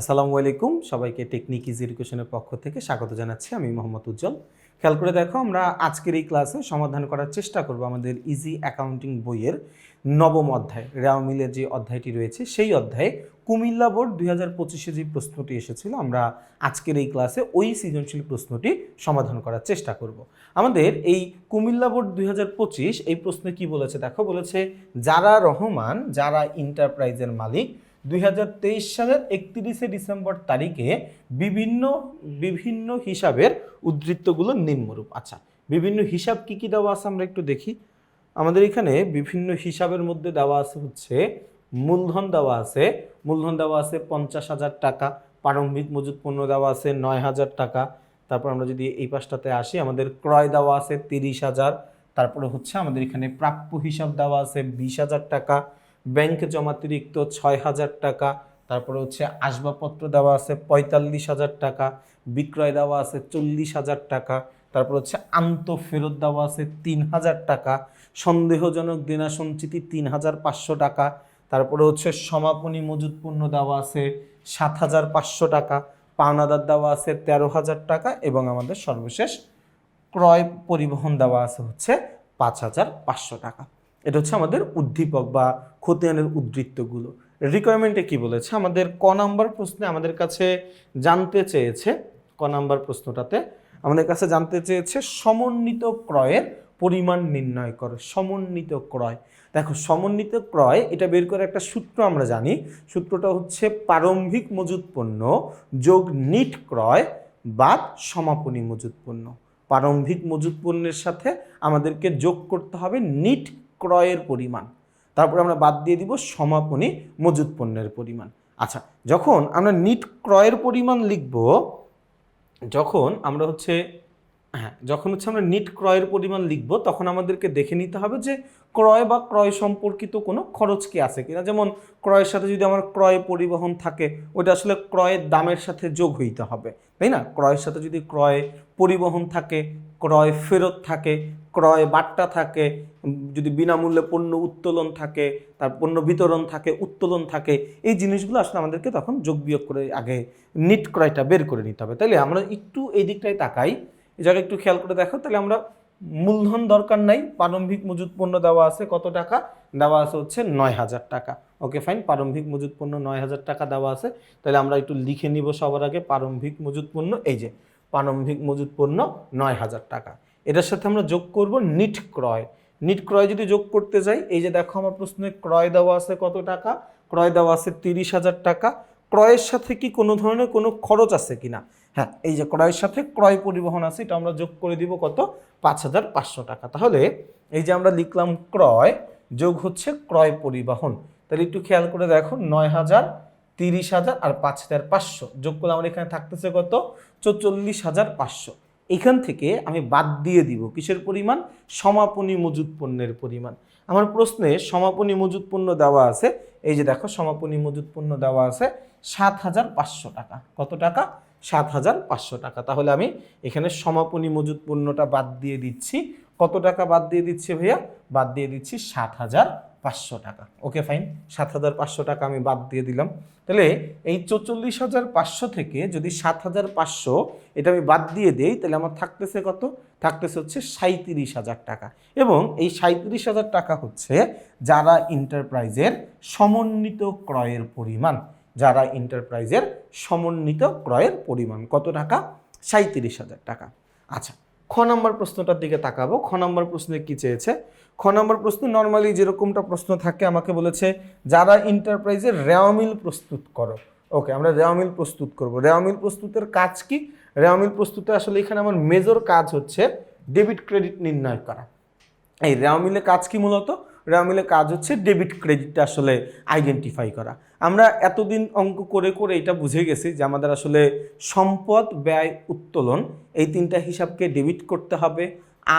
আসসালামু আলাইকুম। সবাইকে টেকনিক ইজ এডুকেশনের পক্ষ থেকে স্বাগত জানাচ্ছি। আমি মোহাম্মদ উজ্জ্বল। খেয়াল করে দেখো, আমরা আজকের এই ক্লাসে সমাধান করার চেষ্টা করব আমাদের ইজি অ্যাকাউন্টিং বইয়ের নবম অধ্যায়। রেওয়া মিলের যে অধ্যায়টি রয়েছে, সেই অধ্যায়ে কুমিল্লা বোর্ড দুই হাজার পঁচিশে যে প্রশ্নটি এসেছিল, আমরা আজকের এই ক্লাসে ওই সৃজনশীল প্রশ্নটি সমাধান করার চেষ্টা করব। আমাদের এই কুমিল্লা বোর্ড দুই হাজার পঁচিশ এই প্রশ্নে কি বলেছে? দেখো, বলেছে, যারা রহমান, যারা এন্টারপ্রাইজের মালিক দুই হাজার তেইশ সালের একত্রিশে ডিসেম্বর তারিখে বিভিন্ন বিভিন্ন হিসাবের উদ্ধৃত্তগুলো নিম্নরূপ। আচ্ছা বিভিন্ন হিসাব কি কি দেওয়া আছে আমরা একটু দেখি। আমাদের এখানে বিভিন্ন হিসাবের মধ্যে দেওয়া আছে হচ্ছে, মূলধন দেওয়া আছে, মূলধন দেওয়া আছে পঞ্চাশ হাজার টাকা, প্রারম্ভিক মজুত পণ্য দেওয়া আছে নয় হাজার টাকা, তারপর আমরা যদি এই পাশটাতে আসি, আমাদের ক্রয় দেওয়া আছে তিরিশ হাজার, তারপরে হচ্ছে আমাদের এখানে প্রাপ্য হিসাব দেওয়া আছে বিশ হাজার টাকা ব্যাংকে জমাতিরিক্ত ছয় হাজার টাকা, তারপরে হচ্ছে আসবাবপত্র দেওয়া আছে পঁয়তাল্লিশ হাজার টাকা, বিক্রয় দেওয়া আছে চল্লিশ হাজার টাকা, তারপর হচ্ছে আন্ত ফেরত দেওয়া আছে তিন হাজার টাকা, সন্দেহজনক দেনা সঞ্চিতি তিন হাজার পাঁচশো টাকা, তারপরে হচ্ছে সমাপনী মজুত পণ্য দেওয়া আছে সাত হাজার পাঁচশো টাকা, পাওনাদার দেওয়া আছে তেরো হাজার টাকা এবং আমাদের সর্বশেষ ক্রয় পরিবহন দেওয়া আছে হচ্ছে পাঁচ হাজার পাঁচশো টাকা। এটা হচ্ছে আমাদের উদ্দীপক বা খতিয়ানের উদ্ধৃত্তগুলো রিকোয়ারমেন্টে কি বলেছে? আমাদের ক নাম্বার প্রশ্নে আমাদের কাছে জানতে চেয়েছে, ক নাম্বার প্রশ্নটাতে আমাদের কাছে জানতে চেয়েছে সমন্বিত ক্রয়ের পরিমাণ নির্ণয় করে, সমন্বিত ক্রয়। দেখো, সমন্বিত ক্রয়, এটা বের করে একটা সূত্র আমরা জানি। সূত্রটা হচ্ছে প্রারম্ভিক মজুত পণ্য যোগ নিট ক্রয় বাদ সমাপনী মজুত পণ্য। প্রারম্ভিক মজুত পণ্যের সাথে আমাদেরকে যোগ করতে হবে নিট ক্রয়ের পরিমাণ। তারপরে আমরা বাদ দিয়ে দিব সমাপনী মজুত পণ্যের পরিমাণ। আচ্ছা যখন আমরা নিট ক্রয়ের পরিমাণ লিখব, যখন আমরা হচ্ছে হ্যাঁ যখন হচ্ছে আমরা নিট ক্রয়ের পরিমাণ লিখব, তখন আমাদেরকে দেখে নিতে হবে যে ক্রয় বা ক্রয় সম্পর্কিত কোনো খরচ কি আছে কিনা। যেমন ক্রয়ের সাথে যদি আমার ক্রয় পরিবহন থাকে ওটা আসলে ক্রয়ের দামের সাথে যোগ হইতে হবে, তাই না? ক্রয়ের সাথে যদি ক্রয় পরিবহন থাকে, ক্রয় ফেরত থাকে, ক্রয় বাট্টা থাকে যদি বিনামূল্যে পণ্য উত্তোলন থাকে, তার পণ্য বিতরণ থাকে, উত্তোলন থাকে, এই জিনিসগুলো আসলে আমাদেরকে তখন যোগ বিয়োগ করে আগে নিট ক্রয়টা বের করে নিতে হবে। তাইলে আমরা একটু এই দিকটায় তাকাই এই জায়গায় একটু খেয়াল করে দেখো, তাহলে আমরা মূলধন দরকার নাই, প্রারম্ভিক মজুত পণ্য দেওয়া আছে কত টাকা? দেওয়া আছে হচ্ছে নয় হাজার টাকা। ওকে ফাইন প্রারম্ভিক মজুত পণ্য নয় হাজার টাকা দেওয়া আছে। তাহলে আমরা একটু লিখে নিব সবার আগে প্রারম্ভিক মজুত পণ্য, এই যে প্রারম্ভিক মজুত পণ্য নয় হাজার টাকা। এটার সাথে আমরা যোগ করব নিট ক্রয়। নিট ক্রয় যদি যোগ করতে যাই, এই যে দেখো আমার প্রশ্নে ক্রয় দেওয়া আছে কত টাকা? ক্রয় দেওয়া আছে তিরিশ হাজার টাকা। ক্রয়ের সাথে কি কোনো ধরনের কোনো খরচ আছে কিনা? হ্যাঁ এই যে ক্রয়ের সাথে ক্রয় পরিবহন আছে, এটা আমরা যোগ করে দিব কত? পাঁচ হাজার পাঁচশো টাকা। তাহলে এই যে আমরা লিখলাম ক্রয়, যোগ হচ্ছে ক্রয় পরিবহন। তাহলে একটু খেয়াল করে দেখো, নয় হাজার তিরিশ হাজার আর পাঁচ হাজার পাঁচশো। যোগ করলে আমার এখানে থাকতেছে কত? চৌচল্লিশ হাজার পাঁচশো। এখান থেকে আমি বাদ দিয়ে দিব কিসের পরিমাণ? সমাপনী মজুত পণ্যের পরিমাণ। আমার প্রশ্নে সমাপনী মজুত পণ্য দেওয়া আছে। এই যে দেখো, সমাপনী মজুত পণ্য দেওয়া আছে। সাত হাজার পাঁচশো টাকা। কত টাকা? সাত হাজার পাঁচশো টাকা। তাহলে আমি এখানে সমাপনী মজুত পণ্যটা বাদ দিয়ে দিচ্ছি। কত টাকা বাদ দিয়ে দিচ্ছি ভাইয়া? বাদ দিয়ে দিচ্ছি সাত হাজার পাঁচশো টাকা। Okay, fine. সাত হাজার পাঁচশো টাকা আমি বাদ দিয়ে দিলাম। তাহলে এই চৌচল্লিশ হাজার পাঁচশো থেকে যদি সাত হাজার পাঁচশো এটা আমি বাদ দিয়ে দেই, তাহলে আমার থাকতেছে কত? থাকতেছে হচ্ছে সাঁত্রিশ হাজার টাকা। এবং এই সাঁত্রিশ হাজার টাকা হচ্ছে যারা এন্টারপ্রাইজের সমন্বিত ক্রয়ের পরিমাণ। যারা এন্টারপ্রাইজের সমন্বিত ক্রয়ের পরিমাণ, কত টাকা? সাঁত্রিশ হাজার টাকা। আচ্ছা খ নম্বর প্রশ্নটার দিকে তাকাবো। খ নম্বর প্রশ্নে কি চেয়েছে? খ নম্বর প্রশ্ন নর্মালি যেরকমটা প্রশ্ন থাকে, আমাকে বলেছে, যারা এন্টারপ্রাইজের রেওয়ামিল প্রস্তুত করো। ওকে আমরা রেওয়ামিল প্রস্তুত করব। রেওয়ামিল প্রস্তুতের কাজ কি? রেওয়ামিল প্রস্তুতে আসলে এখানে আমার মেজর কাজ হচ্ছে ডেবিট ক্রেডিট নির্ণয় করা। এই রেওয়ামিলে কাজ কি মূলত? রেওয়ামিলে কাজ হচ্ছে ডেবিট ক্রেডিটটা আসলে আইডেন্টিফাই করা। আমরা এতদিন অঙ্ক করে করে এটা বুঝে গেছি যে আমাদের আসলে সম্পদ ব্যয় উত্তোলন, এই তিনটা হিসাবকে ডেবিট করতে হবে,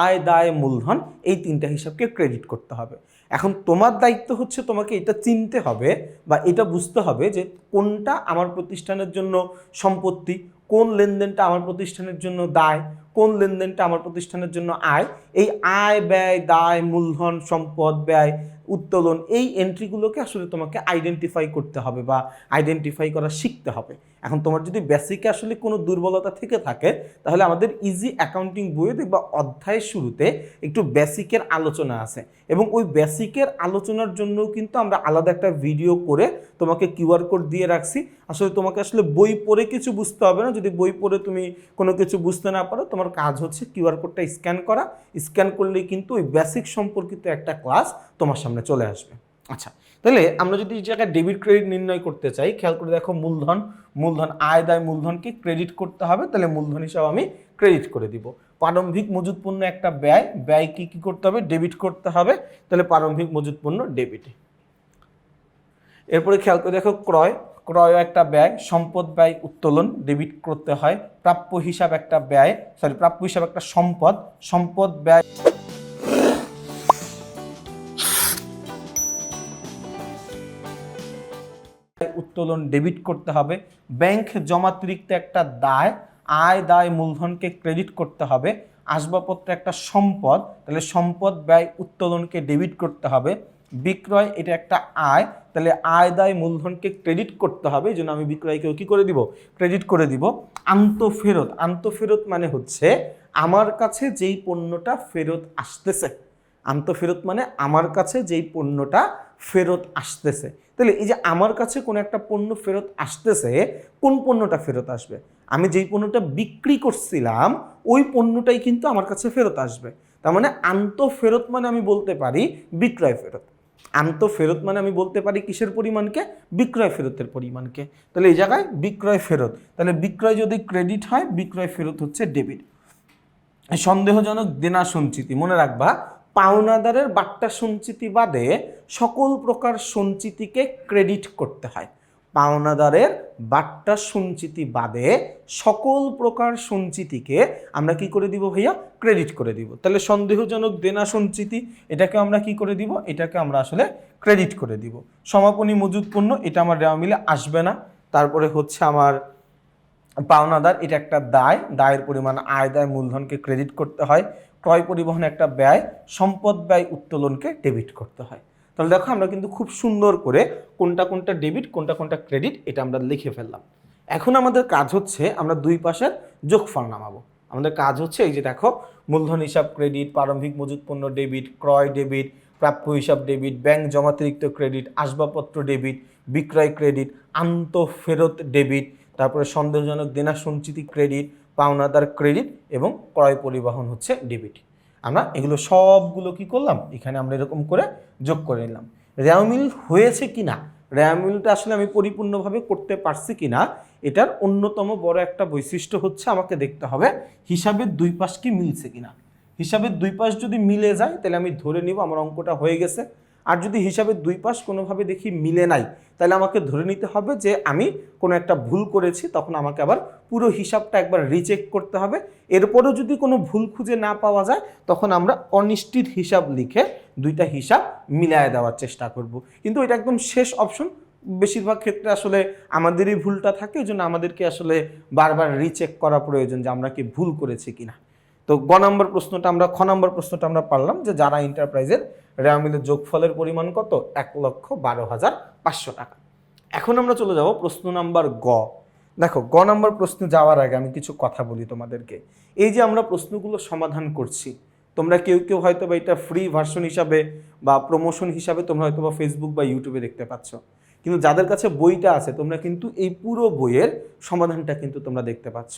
আয়, দায়, মূলধন, এই তিনটা হিসাবকে ক্রেডিট করতে হবে। এখন তোমার দায়িত্ব হচ্ছে তোমাকে এটা চিনতে হবে বা এটা বুঝতে হবে যে কোনটা আমার প্রতিষ্ঠানের জন্য সম্পত্তি কোন লেনদেনটা আমার প্রতিষ্ঠানের জন্য দায়, কোন লেনদেনটা আমার প্রতিষ্ঠানের জন্য আয়, এই আয় ব্যয়, দায়, মূলধন, সম্পদ ব্যয়, উত্তোলন, এই এন্ট্রিগুলোকে আসলে তোমাকে আইডেন্টিফাই করতে হবে বা আইডেন্টিফাই করা শিখতে হবে। এখন তোমার যদি বেসিকে আসলে কোনো দুর্বলতা থেকে থাকে, তাহলে আমাদের ইজি অ্যাকাউন্টিং বইয়ে দেখবা অধ্যায়ের শুরুতে একটু বেসিকের আলোচনা আছে। এবং ওই বেসিকের আলোচনার জন্যও কিন্তু আমরা আলাদা একটা ভিডিও করে তোমাকে কিউআর কোড দিয়ে রাখছি। আসলে তোমাকে আসলে বই পড়ে কিছু বুঝতে হবে না। যদি বই পড়ে তুমি কোনো কিছু বুঝতে না পারো, তোমার কাজ হচ্ছে কিউআর কোডটা স্ক্যান করা। স্ক্যান করলেই কিন্তু ওই বেসিক সম্পর্কিত একটা ক্লাস তোমার সামনে চলে আসবে। আচ্ছা তাহলে আমরা যদি এই জায়গায় ডেবিট ক্রেডিট নির্ণয় করতে চাই, খেয়াল করে দেখো মূলধন মূলধন আয়, দায়, মূলধনকে ক্রেডিট করতে হবে। তাহলে মূলধন হিসাবে আমি ক্রেডিট করে দিব। প্রারম্ভিক মজুত পণ্য একটা ব্যয় ব্যয় কি কি করতে হবে? ডেবিট করতে হবে। তাহলে প্রারম্ভিক মজুত পণ্য ডেবিট এরপরে খেয়াল করে দেখো ক্রয়। ক্রয় একটা ব্যয়, সম্পদ ব্যয় উত্তোলন ডেবিট করতে হয়। প্রাপ্য হিসাব একটা ব্যয় সরি প্রাপ্য হিসাব একটা সম্পদ সম্পদ ব্যয় উত্তোলন ডেবিট করতে হবে। ব্যাংক জমাতিরিক্ত একটা দায়, আয় দায় মূলধনকে ক্রেডিট করতে হবে। আসবাবপত্র একটা সম্পদ, তাহলে সম্পদ ব্যয় উত্তোলনকে ডেবিট করতে হবে। বিক্রয় এটা একটা আয়, তাহলে আয় দায় মূলধনকে ক্রেডিট করতে হবে, এই জন্য আমি বিক্রয়কেও কি করে দিব? ক্রেডিট করে দিব। আন্তঃফেরত আন্তঃফেরত মানে হচ্ছে আমার কাছে যেই পণ্যটা ফেরত আসতেছে। আন্তঃফেরত মানে আমার কাছে যেই পণ্যটা ফেরত আসতেছে। তাহলে এই যে আমার কাছে কোনো একটা পণ্য ফেরত আসতেছে, কোন পণ্যটা ফেরত আসবে? আমি যেই পণ্যটা বিক্রি করছিলাম, ওই পণ্যটাই কিন্তু আমার কাছে ফেরত আসবে। তার মানে আন্ত ফেরত মানে আমি বলতে পারি বিক্রয় ফেরত। আন্ত ফেরত মানে আমি বলতে পারি কিসের পরিমাণকে? বিক্রয় ফেরতের পরিমাণকে। তাহলে এই জায়গায় বিক্রয় ফেরত। তাহলে বিক্রয় যদি ক্রেডিট হয়, বিক্রয় ফেরত হচ্ছে ডেবিট। সন্দেহজনক দেনা সঞ্চিতি, মনে রাখবা, পাওনাদারের বাট্টা সঞ্চিতি বাদে সকল প্রকার সঞ্চিতিকে ক্রেডিট করতে হয়। পাওনাদারের বাট্টা সঞ্চিতি বাদে সকল প্রকার সঞ্চিতিকে আমরা কি করে দিব ভাইয়া? ক্রেডিট করে দিব। তাহলে সন্দেহজনক দেনা সঞ্চিতি, এটাকে আমরা কি করে দিব? এটাকে আমরা আসলে ক্রেডিট করে দিব। সমাপনী মজুদ পণ্য, এটা আমার দেওয়া মিলে আসবে না। তারপরে হচ্ছে আমার পাওনাদার, এটা একটা দায়। দায়ের পরিমাণ, আয়, দায়, মূলধনকে ক্রেডিট করতে হয়। ক্রয় পরিবহন একটা ব্যয়, সম্পদ ব্যয় উত্তোলনকে ডেবিট করতে হয়। তাহলে দেখো আমরা কিন্তু খুব সুন্দর করে কোনটা কোনটা ডেবিট কোনটা কোনটা ক্রেডিট এটা আমরা লিখে ফেললাম। এখন আমাদের কাজ হচ্ছে আমরা দুই পাশের যোগফল নামাবো। আমাদের কাজ হচ্ছে এই যে দেখো, মূলধন হিসাব ক্রেডিট প্রারম্ভিক মজুত পণ্য ডেবিট ক্রয় ডেবিট প্রাপ্য হিসাব ডেবিট ব্যাংক জমাতিরিক্ত ক্রেডিট আসবাবপত্র ডেবিট বিক্রয় ক্রেডিট আন্তঃফেরত ডেবিট তারপরে সন্দেহজনক দেনা সঞ্চিতি ক্রেডিট পাওনাদার ক্রেডিট এবং ক্রয় পরিবহন হচ্ছে ডেবিট আমরা এগুলো সবগুলো কি করলাম? এখানে আমরা এরকম করে যোগ করে নিলাম। র্যামিল হয়েছে কি না র্যামিলটা আসলে আমি পরিপূর্ণভাবে করতে পারছি কি না এটার অন্যতম বড় একটা বৈশিষ্ট্য হচ্ছে আমাকে দেখতে হবে হিসাবের দুই পাশ কি মিলছে কি না হিসাবের দুই পাশ যদি মিলে যায়, তাহলে আমি ধরে নিব আমার অঙ্কটা হয়ে গেছে। আর যদি হিসাবে দুই পাশ কোনোভাবে দেখি মিলে নাই, তাহলে আমাকে ধরে নিতে হবে যে আমি কোনো একটা ভুল করেছি, তখন আমাকে আবার পুরো হিসাবটা একবার রিচেক করতে হবে। এরপরও যদি কোনো ভুল খুঁজে না পাওয়া যায়, তখন আমরা অনিশ্চিত হিসাব লিখে দুইটা হিসাব মিলায় দেওয়ার চেষ্টা করব। কিন্তু এটা একদম শেষ অপশন বেশিরভাগ ক্ষেত্রে আসলে আমাদেরই ভুলটা থাকে এই জন্য আমাদেরকে আসলে বারবার রিচেক করা প্রয়োজন যে আমরা কি ভুল করেছি কিনা। তো গ নম্বর প্রশ্নটা আমরা, খ নম্বর প্রশ্নটা আমরা পারলাম যে যারা এন্টারপ্রাইজের রেয়ামিলের যোগফলের পরিমাণ কত? এক লক্ষ বারো হাজার পাঁচশো টাকা। এখন আমরা চলে যাব প্রশ্ন নাম্বার গ। দেখো, গ নম্বর প্রশ্নে যাওয়ার আগে আমি কিছু কথা বলি তোমাদেরকে। এই যে আমরা প্রশ্নগুলো সমাধান করছি, তোমরা কেউ কেউ হয়তো বা এটা ফ্রি ভার্সন হিসাবে বা প্রমোশন হিসাবে তোমরা হয়তো বা ফেসবুক বা ইউটিউবে দেখতে পাচ্ছ। কিন্তু যাদের কাছে বইটা আছে, তোমরা কিন্তু এই পুরো বইয়ের সমাধানটা কিন্তু তোমরা দেখতে পাচ্ছ।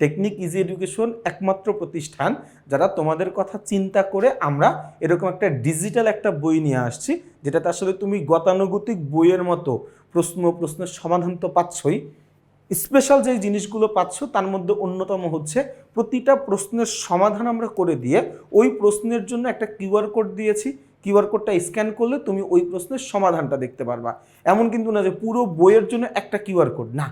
টেকনিক ইজি এডুকেশন একমাত্র প্রতিষ্ঠান যারা তোমাদের কথা চিন্তা করে আমরা এরকম একটা ডিজিটাল একটা বই নিয়ে আসছি, যেটাতে আসলে তুমি গতানুগতিক বইয়ের মতো প্রশ্ন, প্রশ্নের সমাধান তো পাচ্ছই। স্পেশাল যে জিনিসগুলো পাচ্ছ, তার মধ্যে অন্যতম হচ্ছে প্রতিটা প্রশ্নের সমাধান আমরা করে দিয়ে ওই প্রশ্নের জন্য একটা কিউআর কোড দিয়েছি। কিউআর কোডটা স্ক্যান করলে তুমি ওই প্রশ্নের সমাধানটা দেখতে পারবা। এমন কিন্তু না যে পুরো বইয়ের জন্য একটা কিউআর কোড, না।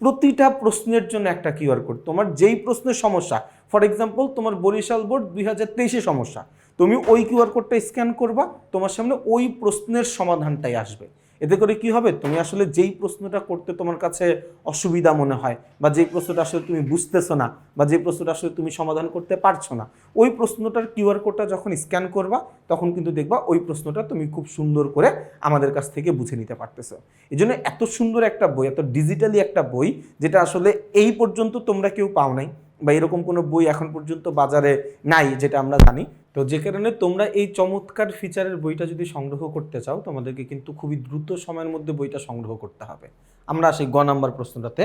প্রতিটা প্রশ্নের জন্য একটা কিউআর কোড তোমার যেই প্রশ্নের সমস্যা ফর এক্সাম্পল তোমার বরিশাল বোর্ড দুই হাজার তেইশে সমস্যা। তুমি ওই কিউআর কোডটা স্ক্যান করবা, তোমার সামনে ওই প্রশ্নের সমাধানটাই আসবে। এতে করে কি হবে? তুমি আসলে যেই প্রশ্নটা করতে তোমার কাছে অসুবিধা মনে হয় বা যেই প্রশ্নটা আসলে তুমি বুঝতেছো না বা যে প্রশ্নটা আসলে তুমি সমাধান করতে পারছ না, ওই প্রশ্নটার কিউআর কোডটা যখন স্ক্যান করবা, তখন কিন্তু দেখবা ওই প্রশ্নটা তুমি খুব সুন্দর করে আমাদের কাছ থেকে বুঝে নিতে পারতেছো। এই জন্য এত সুন্দর একটা বই, এত ডিজিটালি একটা বই, যেটা আসলে এই পর্যন্ত তোমরা কেউ পাও নাই। বা এরকম কোনো বই এখন পর্যন্ত বাজারে নাই, যেটা আমরা জানি। তো যে কারণে তোমরা এই চমৎকার ফিচারের বইটা যদি সংগ্রহ করতে চাও, তোমাদেরকে কিন্তু খুবই দ্রুত সময়ের মধ্যে বইটা সংগ্রহ করতে হবে। আমরা আসি গ নাম্বার প্রশ্নটাতে।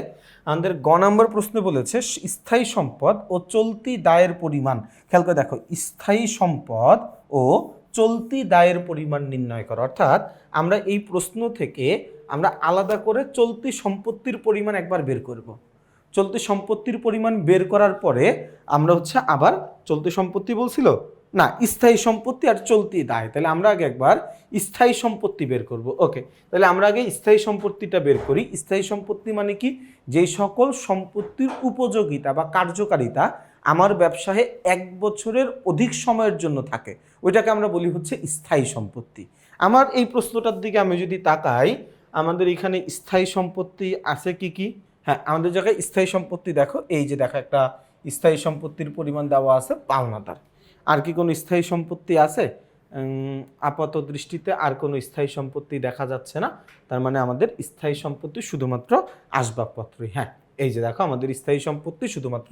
আমাদের গ নাম্বার প্রশ্নে বলেছে, স্থায়ী সম্পদ ও চলতি দায়ের পরিমাণ। খেয়াল করে দেখো, স্থায়ী সম্পদ ও চলতি দায়ের পরিমাণ নির্ণয় করো। অর্থাৎ আমরা এই প্রশ্ন থেকে আমরা আলাদা করে চলতি সম্পত্তির পরিমাণ একবার বের করব। চলতি সম্পত্তির পরিমাণ বের করার পরে আমরা হচ্ছে আবার চলতি সম্পত্তি বলছিল? না, স্থায়ী সম্পত্তি আর চলতি দায়। তাহলে আমরা আগে একবার স্থায়ী সম্পত্তি বের করব। ওকে, তাহলে আমরা আগে স্থায়ী সম্পত্তিটা বের করি। স্থায়ী সম্পত্তি মানে কি? যেই সকল সম্পত্তির উপযোগিতা বা কার্যকারিতা আমার ব্যবসায় এক বছরের অধিক সময়ের জন্য থাকে। ওইটাকে আমরা বলি হচ্ছে স্থায়ী সম্পত্তি। আমার এই প্রশ্নটার দিকে আমি যদি তাকাই, আমাদের এখানে স্থায়ী সম্পত্তি আছে কি কি? হ্যাঁ আমাদের জায়গায় স্থায়ী সম্পত্তি দেখো, এই যে দেখো একটা স্থায়ী সম্পত্তির পরিমাণ দেওয়া আছে পাওনাদার। আর কি কোনো স্থায়ী সম্পত্তি আছে? আপাত দৃষ্টিতে আর কোনো স্থায়ী সম্পত্তি দেখা যাচ্ছে না। তার মানে আমাদের স্থায়ী সম্পত্তি শুধুমাত্র আসবাবপত্রই হ্যাঁ এই যে দেখো আমাদের স্থায়ী সম্পত্তি শুধুমাত্র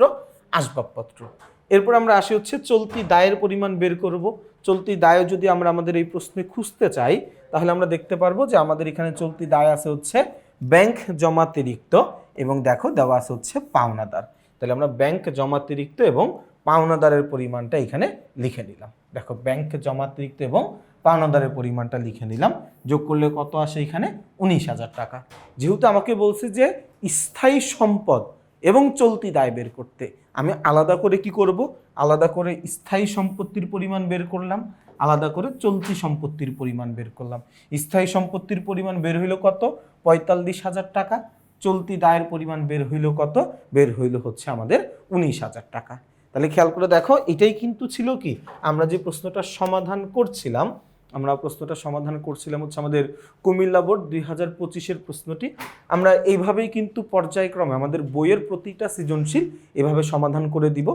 আসবাবপত্র। এরপর আমরা আসি হচ্ছে চলতি দায়ের পরিমাণ বের করব। চলতি দায়ও যদি আমরা আমাদের এই প্রশ্নে খুঁজতে চাই, তাহলে আমরা দেখতে পারব যে আমাদের এখানে চলতি দায় আছে হচ্ছে ব্যাংক জমাতিরিক্ত এবং দেখো দেওয়া আছে হচ্ছে পাওনাদার। তাহলে আমরা ব্যাংক জমাতিরিক্ত এবং পাওনাদারের পরিমাণটা এখানে লিখে নিলাম। দেখো ব্যাংক জমাতিরিক্ত এবং পাওনাদারের পরিমাণটা লিখে নিলাম। যোগ করলে কত আসে এখানে? উনিশ হাজার টাকা। যেহেতু আমাকে বলছে যে স্থায়ী সম্পদ এবং চলতি দায় বের করতে। আমি আলাদা করে কি করব? আলাদা করে স্থায়ী সম্পত্তির পরিমাণ বের করলাম, আলাদা করে চলতি সম্পত্তির পরিমাণ বের করলাম। স্থায়ী সম্পত্তির পরিমাণ বের হইল কত? পঁয়তাল্লিশ হাজার টাকা। চলতি দায়ের পরিমাণ বের হইল কত? বের হইল হচ্ছে আমাদের উনিশ হাজার টাকা। তাহলে খেয়াল করে দেখো, এটাই কিন্তু ছিল কি? আমরা যে প্রশ্নটা সমাধান করছিলাম আমরা প্রশ্নটা সমাধান করছিলাম হচ্ছে আমাদের কুমিল্লা বোর্ড দুই হাজার পঁচিশের প্রশ্নটি। আমরা এইভাবেই কিন্তু পর্যায়ক্রমে আমাদের বইয়ের প্রতিটা সৃজনশীল এভাবে সমাধান করে দিব।